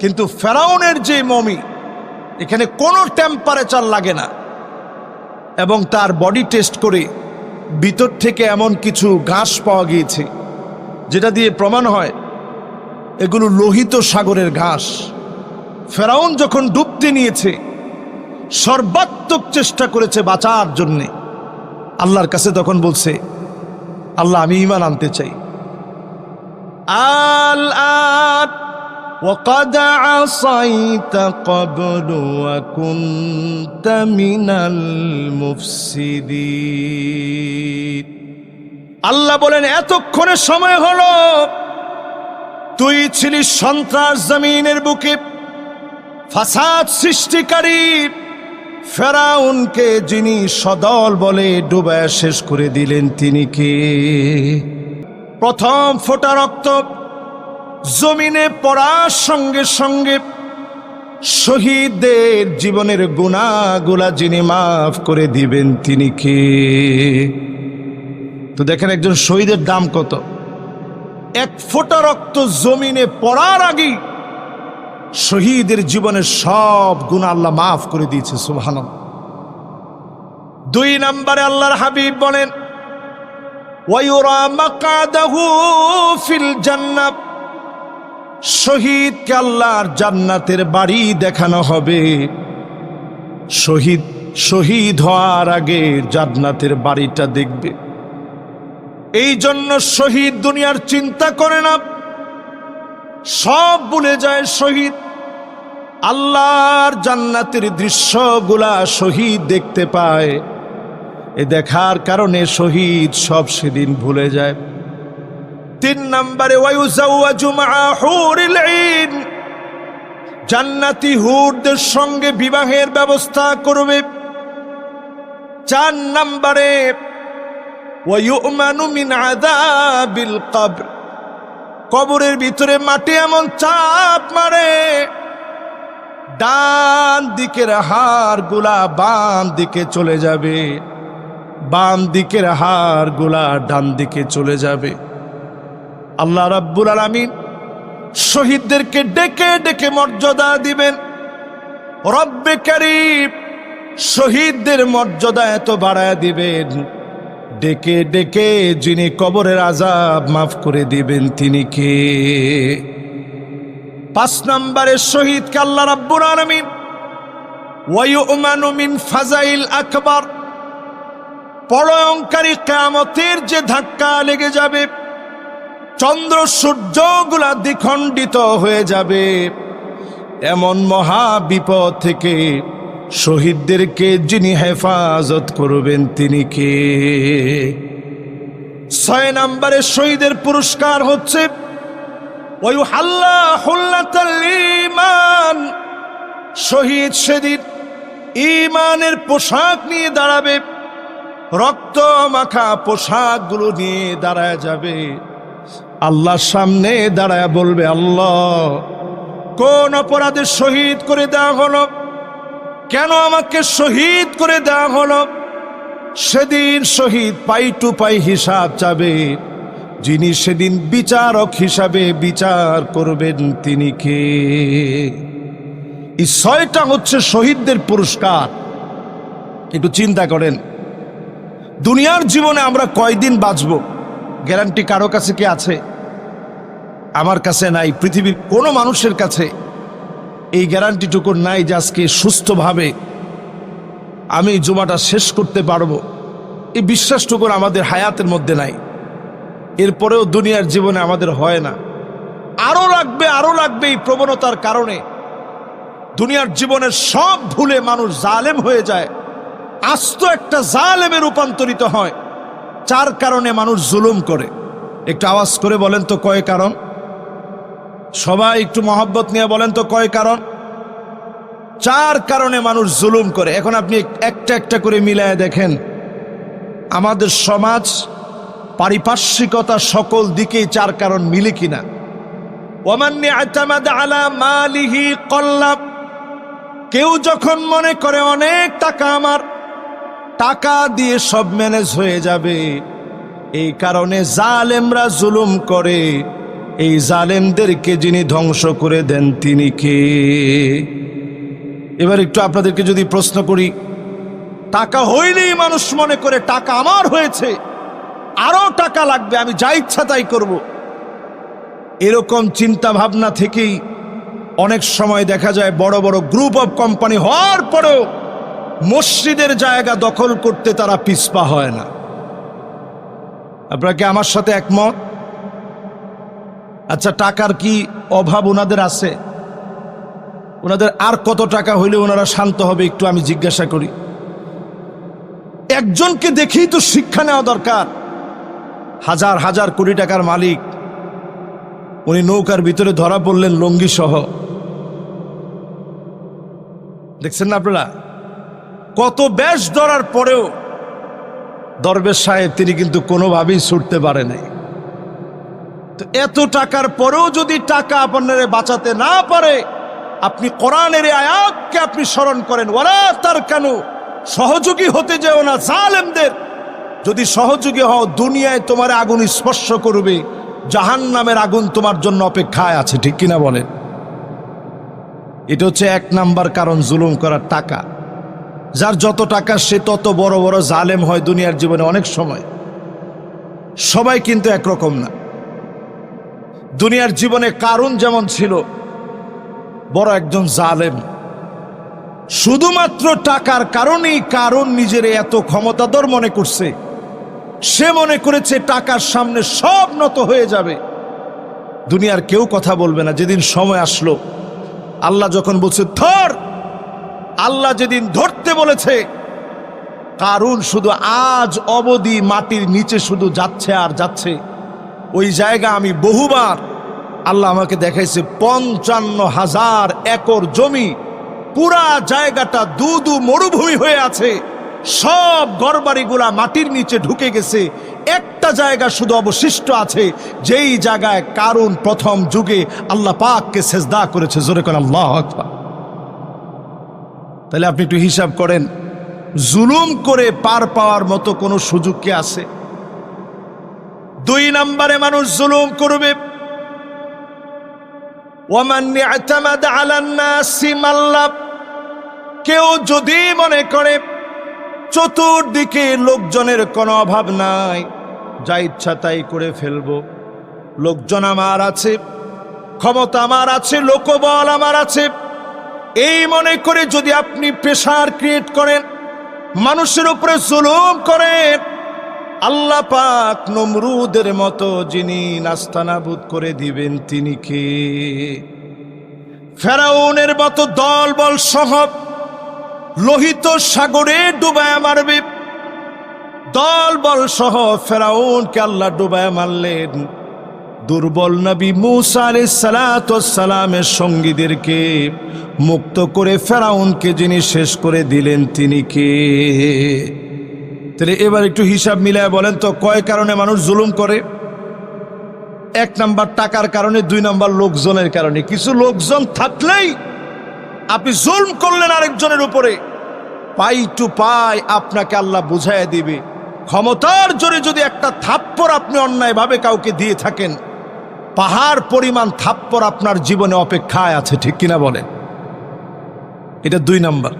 কিন্তু ফেরাউনের যে মমি, এখানে কোনো টেম্পারেচার লাগে না। এবং তার বডি টেস্ট করে ভিতর থেকে এমন কিছু ঘাস পাওয়া গিয়েছে, যেটা দিয়ে প্রমাণ হয় এগুলো লোহিত সাগরের ঘাস। ফেরাউন যখন ডুবতে নিয়েছে, সর্বাত্মক চেষ্টা করেছে বাঁচার জন্যে। আল্লাহর কাছে তখন বলছে, আল্লাহ, আমি ইমান আনতে চাই। আল وقد عصيت قبل وكنت من المفسدين আল্লাহ বলেন এতক্ষণে সময় হলো তুই ছিলি সন্ত্রাস জমিনের বুকে ফাসাদ সৃষ্টিকারী ফেরাউনকে যিনি সদল বলে ডুবায় শেষ করে দিলেন তিনি কে প্রথম ফোটা রক্ত জমিনে পড়ার সঙ্গে সঙ্গে শহীদদের জীবনের গুণাগুলা যিনি মাফ করে দিবেন, তিনি কে? তো দেখেন একজন শহীদের দাম কত? এক ফোঁটা রক্ত জমিনে পড়ার আগেই শহীদের জীবনের সব গুণ আল্লাহ মাফ করে দিয়েছে সুবহান দুই নম্বরে আল্লাহর হাবিব বলেন ওয়ায়ুরা মাকাদাহু ফিল জান্নাত। শহীদকে আল্লাহর জান্নাতের বাড়ি দেখানো হবে। শহীদ শহীদ হওয়ার আগে জান্নাতের বাড়িটা দেখবে। এই জন্য শহীদ দুনিয়ার চিন্তা করে না। সব ভুলে যায় শহীদ। আল্লাহর জান্নাতের দৃশ্যগুলা শহীদ দেখতে পায়। এ দেখার কারণে শহীদ সব সেদিন ভুলে যায়। তিন নম্বরে জান্নাতি হুরদের সঙ্গে বিবাহের ব্যবস্থা করবে। চার নম্বরে কবরের ভিতরে মাটি এমন চাপ মারে, ডান দিকের হাড়গুলা বাম দিকে চলে যাবে, বাম দিকের হাড়গুলা ডান দিকে চলে যাবে। আল্লাহ রাব্বুল আলামিন শহীদদেরকে ডেকে ডেকে মর্যাদা দিবেন। রব্বে কারিম শহীদদের মর্যাদা এত বাড়ায় দিবেন। ডেকে ডেকে যিনি কবরের আজাব মাফ করে দিবেন, তিনি কে? পাঁচ নম্বরে শহীদ কাল্লা রাব্বুল আলামিন ওয়ায়ুমানু মিন ফাজাইল আকবার। প্রলয়ঙ্কারী কিয়ামতের যে ধাক্কা লেগে যাবে চন্দ্র সূর্যগুলা দ্বিখণ্ডিত হয়ে যাবে। এমন মহা বিপদ থেকে শহীদদেরকে যিনি হেফাজত করবেন, তিনি কে? ছয় নম্বরে শহীদের পুরস্কার হচ্ছে শহীদ সেদিন ইমানের পোশাক নিয়ে দাঁড়াবে, রক্ত মাখা পোশাকগুলো নিয়ে দাঁড়ায় যাবে। আল্লাহর সামনে দাঁড়ায় বলবে, আল্লাহ, কোন অপরাধে শহীদ করে দেওয়া হলো? কেন আমাকে শহীদ করে দেওয়া হলো? সেদিন শহীদ পাই টু পাই হিসাব চাবে। যিনি সেদিন বিচারক হিসাবে বিচার করবেন তিনি কে? এই ছয়টা হচ্ছে শহীদদের পুরস্কার। একটু চিন্তা করেন, দুনিয়ার জীবনে আমরা কয়দিন বাঁচব? গ্যারান্টি কারও কাছে কি আছে? আমার কাছে নাই। পৃথিবীর কোনো মানুষের কাছে এই গ্যারান্টিটুকুর নাই যে আজকে সুস্থভাবে আমি জুমাটা শেষ করতে পারব। এই বিশ্বাসটুকুর আমাদের হায়াতের মধ্যে নাই। এরপরেও দুনিয়ার জীবনে আমাদের হয় না। আরও লাগবে আরও লাগবে এই প্রবণতার কারণে। দুনিয়ার জীবনের সব ভুলে মানুষ জালেম হয়ে যায়। আস্ত একটা জালেমে রূপান্তরিত হয়। চার কারণে মানুষ জুলুম করে। একটু আওয়াজ করে বলেন তো কয় কারণ? সবাই একটু মহব্বত নিয়ে বলেন তো কয় কারণ? চার কারণে মানুষ জুলুম করে। এখন আপনি একটা একটা করে মিলায় দেখেন। আমাদের সমাজ পারিপার্শ্বিকতা সকল দিকেই চার কারণ মিলে কিনা। আলা মালিহি কেউ যখন মনে করে অনেক টাকা আমার টাকা দিয়ে সব ম্যানেজ হয়ে যাবে। এই কারণে জালেমরা জুলুম করে। এই জালেমদেরকে যিনি ধ্বংস করে দেন, তিনি কে? এবার একটু আপনাদেরকে যদি প্রশ্ন করি, টাকা হইলেই মানুষ মনে করে টাকা আমার হয়েছে আরও টাকা লাগবে, আমি যা ইচ্ছা তাই করব। এরকম চিন্তা ভাবনা থেকেই অনেক সময় দেখা যায় বড় বড় গ্রুপ অফ কোম্পানি হওয়ার পরেও মসজিদের জায়গা দখল করতে তারা পিসপা হয় না। আপনারা কি আমার সাথে একমত? আচ্ছা টাকার কি অভাব ওনাদের আছে? ওনাদের আর কত টাকা হইলে ওনারা শান্ত হবে একটু আমি জিজ্ঞাসা করি। একজনকে দেখেই তো শিক্ষা নেওয়া দরকার। হাজার হাজার কোটি টাকার মালিক। উনি নৌকার ভিতরে ধরা পড়লেন লঙ্গি সহ দেখছেন না আপনারা? কত ব্যাস ধরার পরেও দরবেশ সাহেব তিনি কিন্তু কোনোভাবেই ছুটতে পারে নাই। তো এত টাকার পরেও যদি টাকা আপনারে বাঁচাতে না পারে, আপনি কোরআনের আয়াতকে আপনি স্মরণ করেন। ওরা তার কেন সহযোগী হতে যেও না জালেমদের। যদি সহযোগী হও, দুনিয়ায় তোমার আগুন স্পর্শ করবে জাহান নামের আগুন তোমার জন্য অপেক্ষায় আছে, ঠিক কিনা বলেন? এটা হচ্ছে এক নাম্বার কারণ, জুলুম করার টাকা। যার যত টাকা, সে তত বড় বড় জালেম হয় দুনিয়ার জীবনে অনেক সময়। সবাই কিন্তু একরকম না। দুনিয়ার জীবনে কারণ যেমন ছিল, বড় একজন জালেম। শুধুমাত্র টাকার কারণেই কারণ নিজের এত ক্ষমতাধর মনে করছে। সে মনে করেছে টাকার সামনে সব নত হয়ে যাবে। দুনিয়ার কেউ কথা বলবে না, যেদিন সময় আসলো। আল্লাহ যখন বলছে, ধর! আল্লাহ যেদিন ধরতে বলেছে কারণ শুধু আজ অবধি মাটির নিচে শুধু যাচ্ছে আর যাচ্ছে। ওই জায়গা আমি বহুবার আল্লাহ আমাকে দেখাইছে, পঞ্চান্ন হাজার একর জমি, পুরা জায়গাটা দু দু মরুভূমি হয়ে আছে। সব ঘরবাড়িগুলা মাটির নিচে ঢুকে গেছে। একটা জায়গা শুধু অবশিষ্ট আছে, যেই জায়গায় কারণ প্রথম যুগে আল্লাহ পাককে সেজদা করেছে। জোরে কোন আল্লাহ। তাহলে আপনি একটু হিসাব করেন, জুলুম করে পার পাওয়ার মতো কোনো সুযোগ কি আছে? দুই নম্বরে মানুষ জুলুম করবে। কেউ যদি মনে করে চতুর্দিকে লোকজনের কোনো অভাব নাই, যা ইচ্ছা তাই করে ফেলব। লোকজন আমার আছে, ক্ষমতা আমার আছে, লোকবল আমার আছে। এই মনে করে যদি আপনি প্রেশার ক্রিয়েট করেন, মানুষের উপরে জুলুম করেন, আল্লাহ পাক নমরুদের মতো যিনি নাস্তানাবুদ করে দিবেন, তিনি কে? ফেরাউনের মতো দল বল সহ লোহিত সাগরে ডুবায় মারবে। দল বল সহ ফেরাউনকে আল্লাহ ডুবায় মারলেন। দুর্বল নবী মুসা সালামের সঙ্গীদেরকে মুক্ত করে ফেরাউনকে যিনি শেষ করে দিলেন তিনি কে? তাহলে এবার একটু হিসাব মিলায় বলেন তো, কয় কারণে মানুষ জুলুম করে? এক নাম্বার টাকার কারণে, দুই নাম্বার লোকজনের কারণে। কিছু লোকজন থাকলেই আপনি জুলম করলেন আরেকজনের উপরে। পাই টু পাই আপনাকে আল্লাহ বুঝাইয়া দিবে। ক্ষমতার জোরে যদি একটা থাপ্পড় আপনি অন্যায়ভাবে কাউকে দিয়ে থাকেন পাহাড় পরিমাণ থাপ্পর আপনার জীবনে অপেক্ষায় আছে, ঠিক কিনা বলেন? এটা দুই নাম্বার।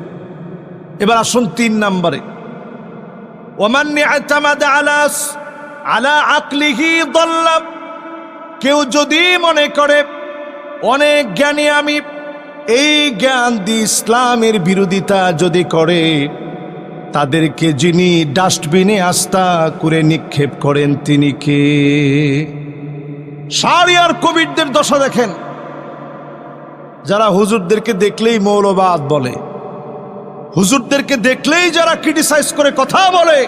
এবার আসুন তিন নাম্বারে। আলাস আলা কেউ যদি মনে করে, অনেক জ্ঞানী আমি, এই জ্ঞান দি ইসলামের বিরোধিতা যদি করে, তাদেরকে যিনি ডাস্টবিনে আস্থা করে নিক্ষেপ করেন, তিনি কে? সারিয়ার কবিরদের দশা দেখেন। যারা হুজুরদেরকে দেখলেই মৌলবাদ বলে, হুজুরদেরকে দেখলেই যারা ক্রিটিসাইজ করে কথা বলে,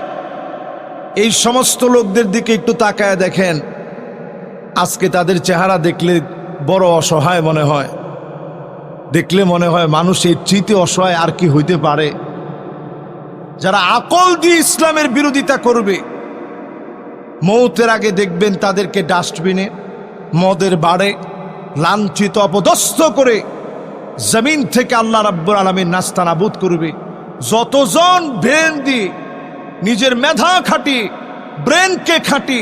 এই সমস্ত লোকদের দিকে একটু তাকায় দেখেন। আজকে তাদের চেহারা দেখলে বড় অসহায় মনে হয়। দেখলে মনে হয় মানুষের চিতে অসহায় আর কি হইতে পারে। যারা আকল দিয়ে ইসলামের বিরোধিতা করবে, মৌতের আগে দেখবেন তাদেরকে ডাস্টবিনে মদের বাড়ে লাঞ্ছিত, অপদস্থ করে জমিন থেকে আল্লাহ রাব্বুর আলমীর নাস্তা নাবুদ করবে। যতজন ব্রেন দিয়ে নিজের মেধা খাটি, ব্রেনকে খাটি,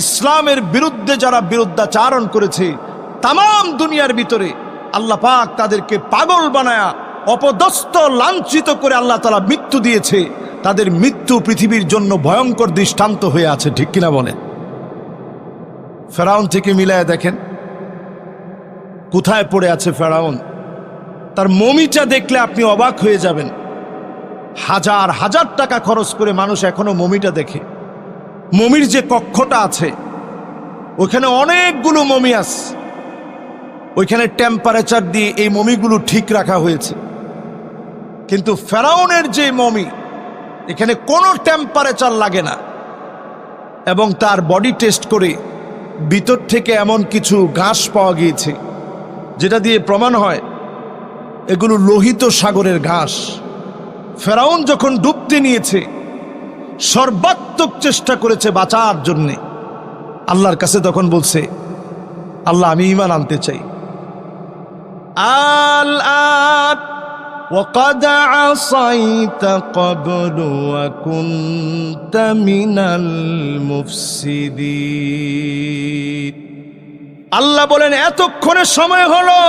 ইসলামের বিরুদ্ধে যারা বিরুদ্ধাচারণ করেছে তাম দুনিয়ার ভিতরে আল্লাহ পাক তাদেরকে পাগল বানায়া, অপদস্থ, লাঞ্ছিত করে আল্লাহ তালা মৃত্যু দিয়েছে। তাদের মৃত্যু পৃথিবীর জন্য ভয়ঙ্কর দৃষ্টান্ত হয়ে আছে, ঠিক কিনা বলে ফেরাউন থেকে মিলায় দেখেন। কোথায় পড়ে আছে ফেরাউন? তার মমিটা দেখলে আপনি অবাক হয়ে যাবেন। হাজার হাজার টাকা খরচ করে মানুষ এখনও মমিটা দেখে। মমির যে কক্ষটা আছে ওইখানে অনেকগুলো মমি আছে। ওইখানে টেম্পারেচার দিয়ে এই মমিগুলো ঠিক রাখা হয়েছে। কিন্তু ফেরাউনের যে মমি, এখানে কোনো টেম্পারেচার লাগে না। এবং তার বডি টেস্ট করে ভিতর থেকে এমন কিছু ঘাস পাওয়া গিয়েছে, যেটা দিয়ে প্রমাণ হয় এগুলো লোহিত সাগরের ঘাস। ফেরাউন যখন ডুবতে নিয়েছে, সর্বাত্মক চেষ্টা করেছে বাঁচার জন্যে। আল্লাহর কাছে তখন বলছে, আল্লাহ, আমি ইমান আনতে চাই। আল আত وقد عصيت قبل وكنت من المفسدين আল্লাহ বলেন এতক্ষণে সময় হলো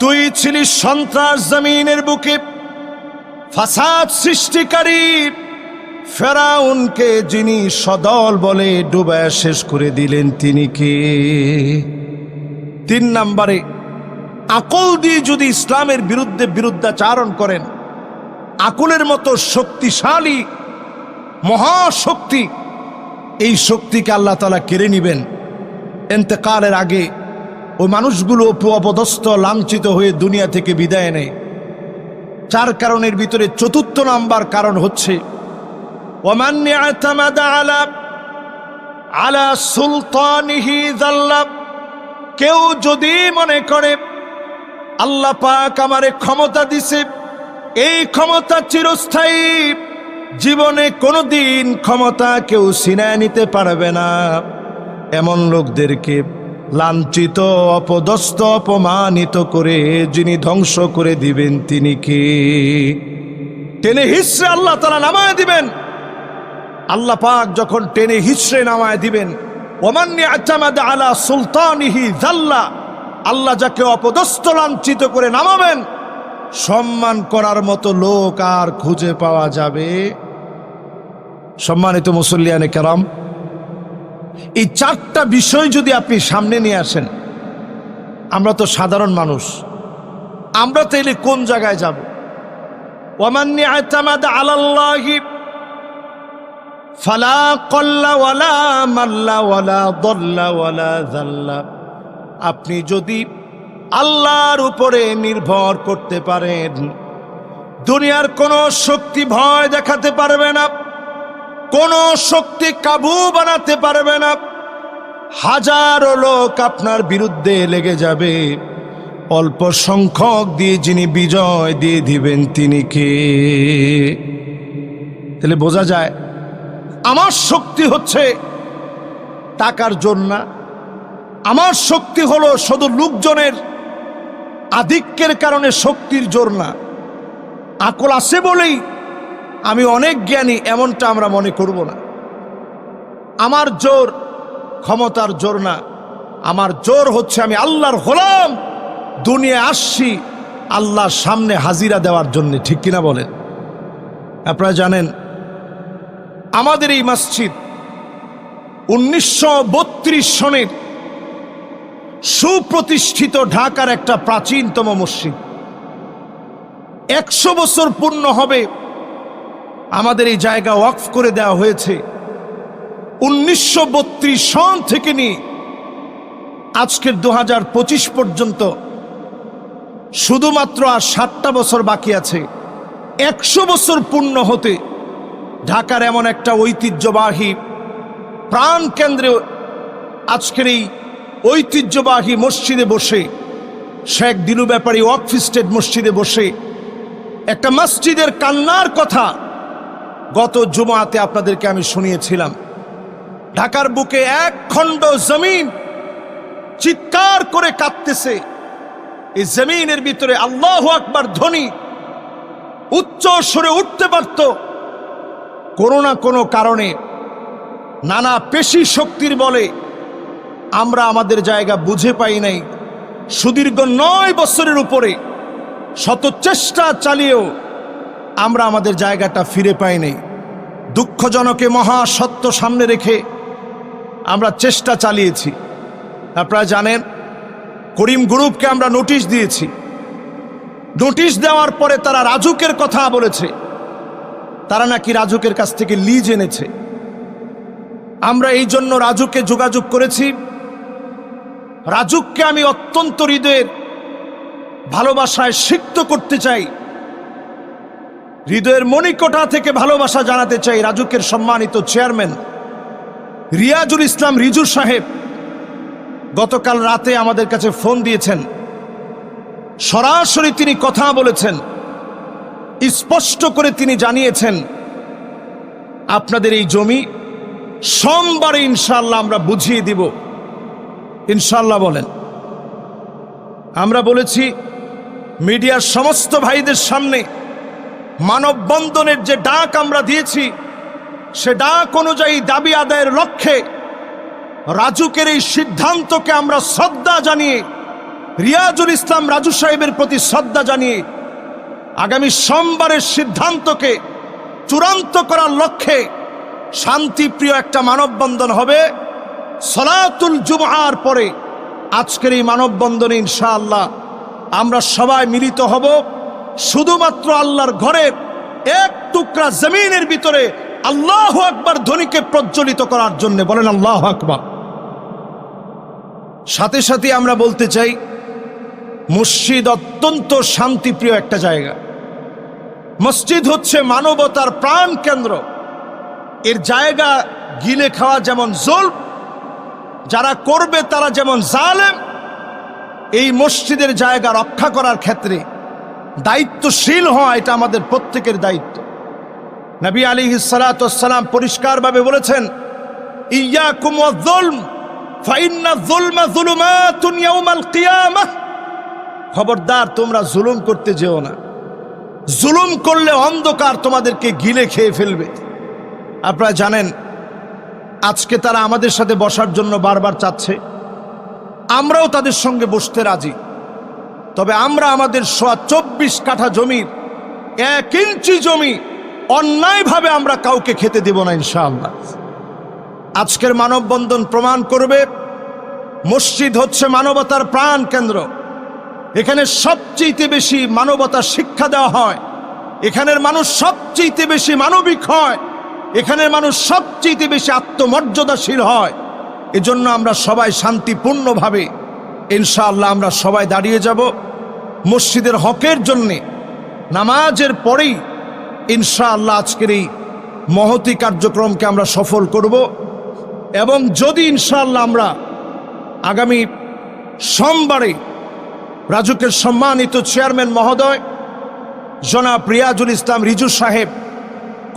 তুই ছিলি সন্ত্রাস জমিনের বুকে ফাসাদ সৃষ্টিকারী ফেরাউনকে যিনি সদল বলে ডুবায় শেষ করে দিলেন তিনি কে তিন নম্বরে আকল দিয়ে যদি ইসলামের বিরুদ্ধে বিরুদ্ধাচারণ করেন, আকলের মতো শক্তিশালী, মহাশক্তি, এই শক্তিকে আল্লাহ তালা কেড়ে নেবেন। এন্তেকালের আগে ওই মানুষগুলো অপদস্থ, লাঞ্ছিত হয়ে দুনিয়া থেকে বিদায় নেয়। চার কারণের ভিতরে চতুর্থ নাম্বার কারণ হচ্ছে আলা সুলতানিহি কেউ যদি মনে করে আল্লাহ পাক আমারে ক্ষমতা দিছে। এই ক্ষমতা চিরস্থায়ী। জীবনে কোনোদিন ক্ষমতা কেউ সিনায় নিতে পারবে না। এমন লোকদেরকে লাঞ্ছিত অপদস্ত অপমানিত করে যিনি ধ্বংস করে দিবেন তিনি কে? টেনে হিসড়ে আল্লাহ তারা নামায় দিবেন। আল্লাহ পাক যখন টেনে হিসড়ে নামায় দিবেন ওমান্নি আচামাদ আলা সুলতানিহি জাল্লা আল্লাহ যাকে অপদস্থ লাঞ্ছিত করে নামাবেন, সম্মান করার মতো লোক আর খুঁজে পাওয়া যাবে। সম্মানিত মুসল্লিয়ানে কেরাম, এই চারটা বিষয় যদি আপনি সামনে নিয়ে আসেন, আমরা তো সাধারণ মানুষ, আমরা তাইলে কোন জায়গায় যাব? ওমান্নি আতামাদ আলাল্লাহি ফালা কল্লা ওয়ালা মাল্লা ওয়ালা দল্লা ওয়ালা জাল্লা। আপনি যদি আল্লাহর উপরে নির্ভর করতে পারেন, দুনিয়ার কোনো শক্তি ভয় দেখাতে পারবে না, কোনো শক্তি কাবু বানাতে পারবে না, হাজারো লোক আপনার বিরুদ্ধে লেগে যাবে। অল্প সংখ্যক দিয়ে যিনি বিজয় দিয়ে দিবেন, তিনি কে? তাহলে বোঝা যায়, আমার শক্তি হচ্ছে টাকার জন্য না আমার শক্তি হলো শুধু লোকজনের আধিক্যের কারণে শক্তির জোর না। আকল আছে বলেই আমি অনেক জ্ঞানী, এমনটা আমরা মনে করব না। আমার জোর ক্ষমতার জোর না। আমার জোর হচ্ছে আমি আল্লাহর হলাম দুনিয়া আসছি আল্লাহর সামনে হাজিরা দেওয়ার জন্য, ঠিক কিনা বলেন? আপনারা জানেন, আমাদের এই মসজিদ উনিশশো বত্রিশ সনের সুপ্রতিষ্ঠিত ঢাকার একটা প্রাচীনতম মসজিদ। একশো বছর পূর্ণ হবে। আমাদের এই জায়গা ওয়াকফ করে দেওয়া হয়েছে। উনিশশো বত্রিশ সন থেকে নিয়ে আজকের দু হাজার পঁচিশ পর্যন্ত শুধুমাত্র আর সাতটা বছর বাকি আছে। একশো বছর পূর্ণ হতে ঢাকার এমন একটা ঐতিহ্যবাহী প্রাণ কেন্দ্রে আজকের এই ঐতিহ্যবাহী মসজিদে বসে, শেখ দিলু ব্যাপারী ওয়াকফ স্টেট মসজিদে বসে, একটা মসজিদের কান্নার কথা গত জুমাতে আপনাদেরকে আমি শুনিয়েছিলাম। ঢাকার বুকে এক খণ্ড জমিন চিৎকার করে কাঁদতেছে। এই জমিনের ভিতরে আল্লাহ আকবার ধ্বনি উচ্চ সরে উঠতে পারত। কোনো না কোনো কারণে নানা পেশি শক্তির বলে আমরা আমাদের জায়গা বুঝে পাই নাই। সুদীর্ঘ নয় বছরের উপরে শত চেষ্টা চালিয়েও আমরা আমাদের জায়গাটা ফিরে পাই নাই। দুঃখজনকে মহা সত্য সামনে রেখে আমরা চেষ্টা চালিয়েছি। আপনারা জানেন, করিম গ্রুপকে আমরা নোটিশ দিয়েছি। নোটিশ দেওয়ার পরে তারা রাজুকের কথা বলেছে। তারা নাকি রাজুকের কাছ থেকে লিজ এনেছে। আমরা এই জন্য রাজুকে যোগাযোগ করেছি। রাজুককে আমি অত্যন্ত হৃদয়ের ভালোবাসায় সিক্ত করতে চাই। হৃদয়ের মণিকোঠা থেকে ভালোবাসা জানাতে চাই রাজুকের সম্মানিত চেয়ারম্যান রিয়াজুল ইসলাম রিজু সাহেব। গতকাল রাতে আমাদের কাছে ফোন দিয়েছেন। সরাসরি তিনি কথা বলেছেন। স্পষ্ট করে তিনি জানিয়েছেন, আপনাদের এই জমি সোমবারে ইনশাল্লাহ আমরা বুঝিয়ে দিব। ইনশাল্লাহ বলেন। আমরা বলেছি, মিডিয়ার সমস্ত ভাইদের সামনে মানববন্ধনের যে ডাক আমরা দিয়েছি, সে ডাক অনুযায়ী দাবি আদায়ের লক্ষ্যে রাজুকের এই সিদ্ধান্তকে আমরা শ্রদ্ধা জানিয়ে, রিয়াজুল ইসলাম রাজু সাহেবের প্রতি শ্রদ্ধা জানিয়ে আগামী সোমবারের সিদ্ধান্তকে চূড়ান্ত করার লক্ষ্যে শান্তিপ্রিয় একটা মানববন্ধন হবে। সলাতুল জুমআর পরে আজকের এই মানববন্ধনে ইনশাআল্লাহ আমরা সবাই মিলিত হব। শুধুমাত্র আল্লাহর ঘরে এক টুকরা জমিনের ভিতরে আল্লাহ আকবার ধ্বনিকে প্রজ্বলিত করার জন্য বলেন আল্লাহ আকবার। সাথে সাথে আমরা বলতে চাই, মসজিদ অত্যন্ত শান্তিপ্রিয় একটা জায়গা। মসজিদ হচ্ছে মানবতার প্রাণ কেন্দ্র। এর জায়গা গিলে খাওয়া যেমন জোল যারা করবে তারা যেমন জালেম, এই মসজিদের জায়গা রক্ষা করার ক্ষেত্রে দায়িত্বশীল হওয়া এটা আমাদের প্রত্যেকের দায়িত্ব। নবী আলী সালাম পরিষ্কারভাবে বলেছেন খবরদার, তোমরা জুলুম করতে যেও না। জুলুম করলে অন্ধকার তোমাদেরকে গিলে খেয়ে ফেলবে। আপনারা জানেন আজকে তারা আমাদের সাথে বসার জন্য বারবার চাচ্ছে। আমরাও তাদের সঙ্গে বসতে রাজি। তবে আমরা আমাদের সোয়া চব্বিশ কাঠা জমির এক ইঞ্চি জমি অন্যায়ভাবে আমরা কাউকে খেতে দেব না ইনশাআল্লাহ। আজকের মানববন্ধন প্রমাণ করবে, মসজিদ হচ্ছে মানবতার প্রাণ কেন্দ্র। এখানে সবচেয়ে বেশি মানবতা শিক্ষা দেওয়া হয়। এখানের মানুষ সবচেয়ে বেশি মানবিক হয়। এখানের মানুষ সবচেয়ে বেশি আত্মমর্যাদাশীল হয়। এজন্য আমরা সবাই শান্তিপূর্ণভাবে, ইনশাআল্লাহ আমরা সবাই দাঁড়িয়ে যাব মসজিদের হকের জন্যে। নামাজের পরেই ইনশাআল্লাহ আজকের এই মহতি কার্যক্রমকে আমরা সফল করব এবং যদি ইনশাআল্লাহ আমরা আগামী সোমবারে রাজুকের সম্মানিত চেয়ারম্যান মহোদয় জনাব রিয়াজুল ইসলাম রিজু সাহেব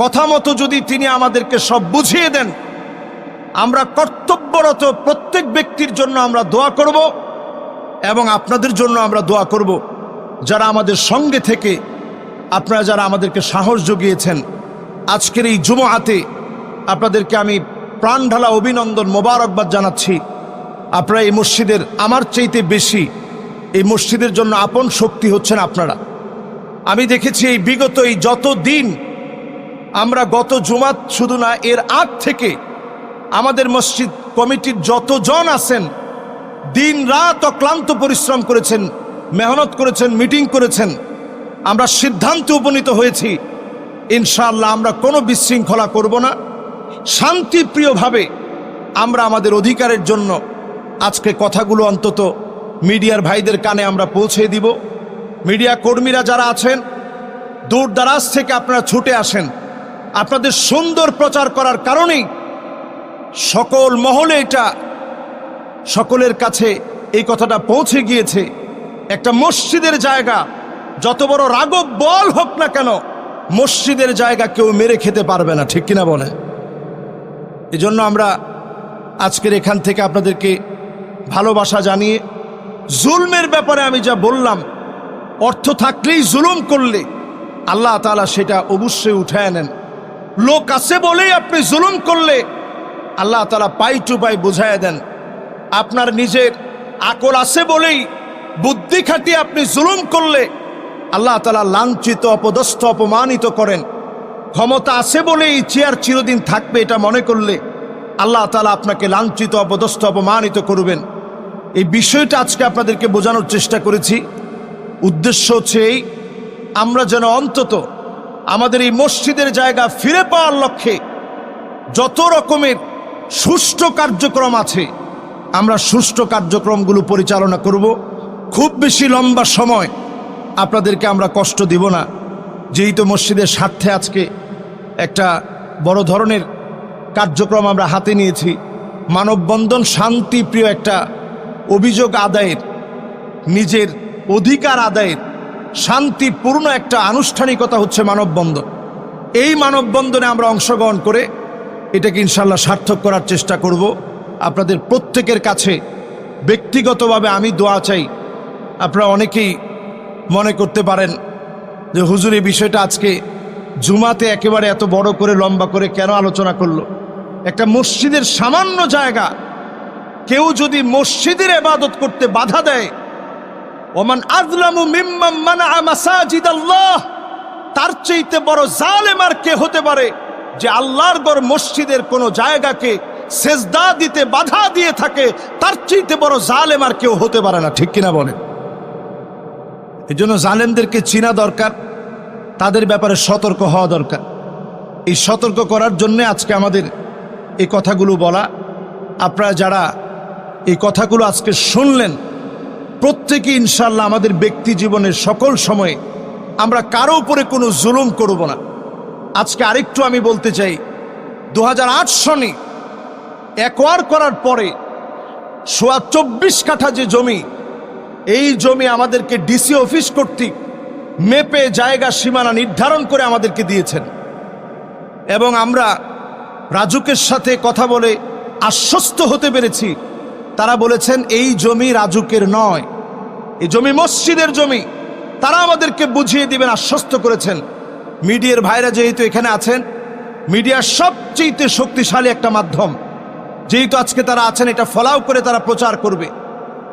কথা মতো যদি তিনি আমাদেরকে সব বুঝিয়ে দেন, আমরা কর্তব্যরত প্রত্যেক ব্যক্তির জন্য আমরা দোয়া করব এবং আপনাদের জন্য আমরা দোয়া করব। যারা আমাদের সঙ্গে থেকে, আপনারা যারা আমাদেরকে সাহস জুগিয়েছেন, আজকের এই জুমহাতে আপনাদেরকে আমি প্রাণ ঢালা অভিনন্দন মোবারকবাদ জানাচ্ছি। আপনারা এই মসজিদের, আমার চাইতে বেশি, এই মসজিদের জন্য আপন শক্তি হচ্ছেন আপনারা। আমি দেখেছি এই বিগত এই যত দিন আমরা গত জুমাত শুধু না, এর আগ থেকে আমাদের মসজিদ কমিটির যতজন আছেন, দিন রাত অক্লান্ত পরিশ্রম করেছেন, মেহনত করেছেন, মিটিং করেছেন, আমরা সিদ্ধান্তে উপনীত হয়েছি, ইনশাআল্লাহ আমরা কোনো বিশৃঙ্খলা করব না। শান্তিপ্রিয়ভাবে আমরা আমাদের অধিকারের জন্য আজকে কথাগুলো অন্তত মিডিয়ার ভাইদের কানে আমরা পৌঁছে দিব। মিডিয়া কর্মীরা যারা আছেন, দূর দারাজ থেকে আপনারা ছুটে আসেন আপনাদের সুন্দর প্রচার করার কারণেই সকল মহলে এটা সকলের কাছে এই কথাটা পৌঁছে গিয়েছে। একটা মসজিদের জায়গা, যত বড় রাগব বল হোক না কেন, মসজিদের জায়গা কেউ মেরে খেতে পারবে না, ঠিক কিনা বলে? এজন্য আমরা আজকের এখান থেকে আপনাদেরকে ভালোবাসা জানিয়ে জুলমের ব্যাপারে আমি যা বললাম, অর্থ থাকলেই জুলুম করলে আল্লাহ তালা সেটা অবশ্যই উঠায় নেন। লোক আছে বলেই আপনি জুলুম করলে আল্লাহ তালা পাই টু পাই বুঝাইয়া দেন। আপনার নিজের আকল আছে বলেই বুদ্ধি খাটিয়ে আপনি জুলুম করলে আল্লাহ তালা লাঞ্ছিত, অপদস্থ, অপমানিত করেন। ক্ষমতা আছে বলেই চেয়ার চিরদিন থাকবে এটা মনে করলে আল্লাহ তালা আপনাকে লাঞ্ছিত, অপদস্থ, অপমানিত করবেন। এই বিষয়টা আজকে আপনাদেরকে বোঝানোর চেষ্টা করেছি। উদ্দেশ্য হচ্ছে এই, আমরা যেন অন্তত আমাদের এই মসজিদের জায়গা ফিরে পাওয়ার লক্ষ্যে যত রকমের সুষ্ঠু কার্যক্রম আছে, আমরা সুষ্ঠু কার্যক্রমগুলো পরিচালনা করব। খুব বেশি লম্বা সময় আপনাদেরকে আমরা কষ্ট দিব না। যেই তো মসজিদের স্বার্থে আজকে একটা বড় ধরনের কার্যক্রম আমরা হাতে নিয়েছি। মানববন্ধন শান্তিপ্রিয় একটা অভিযোগ আদায়ের, নিজের অধিকার আদায়ের শান্তিপূর্ণ একটা আনুষ্ঠানিকতা হচ্ছে মানববন্ধন। এই মানববন্ধনে আমরা অংশগ্রহণ করে এটাকে ইনশাল্লাহ সার্থক করার চেষ্টা করব। আপনাদের প্রত্যেকের কাছে ব্যক্তিগতভাবে আমি দোয়া চাই। আপনারা অনেকেই মনে করতে পারেন যে, হুজুর, এই বিষয়টা আজকে জুমাতে একেবারে এত বড় করে, লম্বা করে কেন আলোচনা করল? একটা মসজিদের সামান্য জায়গা। কেউ যদি মসজিদের এবাদত করতে বাধা দেয় ওমান আজলামু মিম্মাম মানা মাসাজিদ আল্লাহ তার চাইতে বড় জালেম আর কে হতে পারে যে আল্লাহর গড় মসজিদের কোন জায়গাকে সেজদা দিতে বাধা দিয়ে থাকে, তার চাইতে বড় জালেম আর কেউ হতে পারে না, ঠিক কিনা বলে এই জন্য জালেমদেরকে চিনা দরকার, তাদের ব্যাপারে সতর্ক হওয়া দরকার। এই সতর্ক করার জন্যে আজকে আমাদের এই কথাগুলো বলা। আপনারা যারা এই কথাগুলো আজকে শুনলেন প্রত্যেকে ইনশাল্লাহ আমাদের ব্যক্তি জীবনের সকল সময়ে আমরা কারও উপরে কোনো জুলুম করব না। আজকে আরেকটু আমি বলতে চাই দু হাজার আট সনে একোয়ার করার পরে সোয়া চব্বিশ কাঠা যে জমি, এই জমি আমাদেরকে ডিসি অফিস কর্তৃক মেপে জায়গা সীমানা নির্ধারণ করে আমাদেরকে দিয়েছেন। এবং আমরা রাজুকের সাথে কথা বলে আশ্বস্ত হতে পেরেছি। তারা বলেছেন, এই জমি রাজুকের নয়। এই জমি মসজিদের জমি। তারা আমাদেরকে বুঝিয়ে দিবেন, আশ্বস্ত করেছেন। মিডিয়ার ভাইরা যেহেতু এখানে আছেন, মিডিয়ার সবচেয়ে শক্তিশালী একটা মাধ্যম। যেহেতু আজকে তারা আছেন, এটা ফলাও করে তারা প্রচার করবে।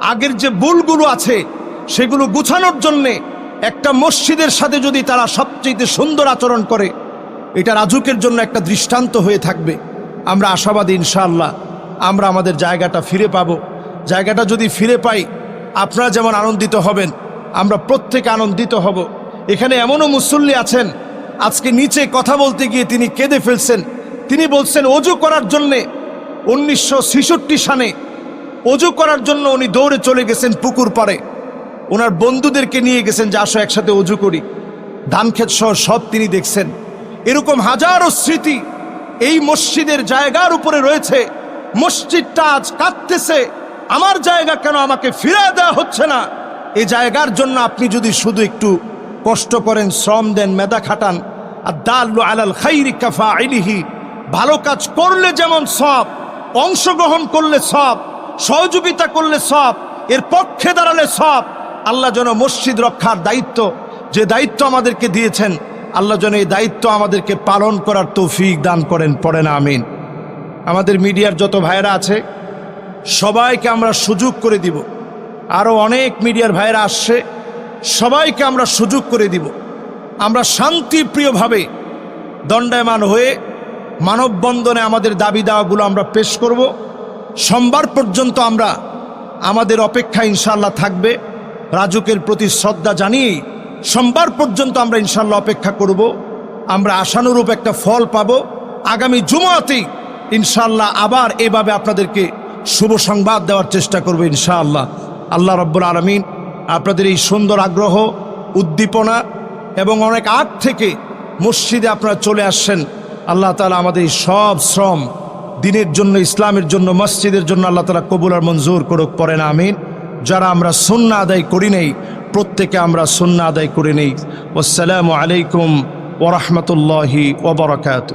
আগের যে ভুলগুলো আছে, সেগুলো গুছানোর জন্যে একটা মসজিদের সাথে যদি তারা সবচেয়ে সুন্দর আচরণ করে, এটা রাজুকের জন্য একটা দৃষ্টান্ত হয়ে থাকবে। আমরা আশাবাদী, ইনশাআল্লাহ। আমরা আমাদের জায়গাটা ফিরে পাব। জায়গাটা যদি ফিরে পাই আপনারা যেমন আনন্দিত হবেন, আমরা প্রত্যেকে আনন্দিত হব। এখানে এমনও মুসল্লি আছেন, আজকে নিচে কথা বলতে গিয়ে তিনি কেঁদে ফেলছেন। তিনি বলছেন অজু করার জন্যে উনিশশো সালে অজু করার জন্য উনি দৌড়ে চলে গেছেন পুকুর পাড়ে। ওনার বন্ধুদেরকে নিয়ে গেছেন যে, আসো একসাথে অজু করি। ধান ক্ষেত সহ সব তিনি দেখছেন। এরকম হাজারো স্মৃতি এই মসজিদের জায়গার উপরে রয়েছে। মসজিদটা আজ কাঁদতেছে। আমার জায়গা কেন আমাকে ফিরে দেওয়া হচ্ছে না? এই জায়গার জন্য আপনি যদি শুধু একটু কষ্ট করেন, শ্রম দেন, মেধা খাটান আর দাল্লু আলাল খাইরি কাফা আইলিহি ভালো কাজ করলে যেমন সব, অংশগ্রহণ করলে সব, সহযোগিতা করলে সব, এর পক্ষে দাঁড়ালে সব, আল্লাহ যেন মসজিদ রক্ষার দায়িত্ব, যে দায়িত্ব আমাদেরকে দিয়েছেন, আল্লাহ যেন এই দায়িত্ব আমাদেরকে পালন করার তৌফিক দান করেন পড়েন আমিন। আমাদের মিডিয়ার যত ভাইরা আছে সবাইকে আমরা সুযোগ করে দিব। আরও অনেক মিডিয়ার ভাইরা আসছে, সবাইকে আমরা সুযোগ করে দিব। আমরা শান্তিপ্রিয়ভাবে দণ্ডায়মান হয়ে মানববন্ধনে আমাদের দাবি দাওয়াগুলো আমরা পেশ করব। সোমবার পর্যন্ত আমরা আমাদের অপেক্ষা ইনশাল্লাহ থাকবে। রাজুকের প্রতি শ্রদ্ধা জানিয়েই সোমবার পর্যন্ত আমরা ইনশাল্লাহ অপেক্ষা করব। আমরা আশানুরূপ একটা ফল পাব। আগামী জুমাতেই ইনশাল্লাহ আবার এভাবে আপনাদেরকে শুভ সংবাদ দেওয়ার চেষ্টা করব ইনশাআল্লাহ। আল্লাহ রব্বুল আলমিন আপনাদের এই সুন্দর আগ্রহ, উদ্দীপনা এবং অনেক আগ থেকে মসজিদে আপনারা চলে আসছেন। আল্লাহ তালা আমাদের সব শ্রম, দিনের জন্য, ইসলামের জন্য, মসজিদের জন্য আল্লাহ তালা কবুল আর মঞ্জুর করুক, পড়েন, আমিন। যারা আমরা সুন্না আদায় করি নেই, প্রত্যেকে আমরা সুন্না আদায় করে নেই। আসসালামু আলাইকুম ওরহমতুল্লাহি ওবরাকাত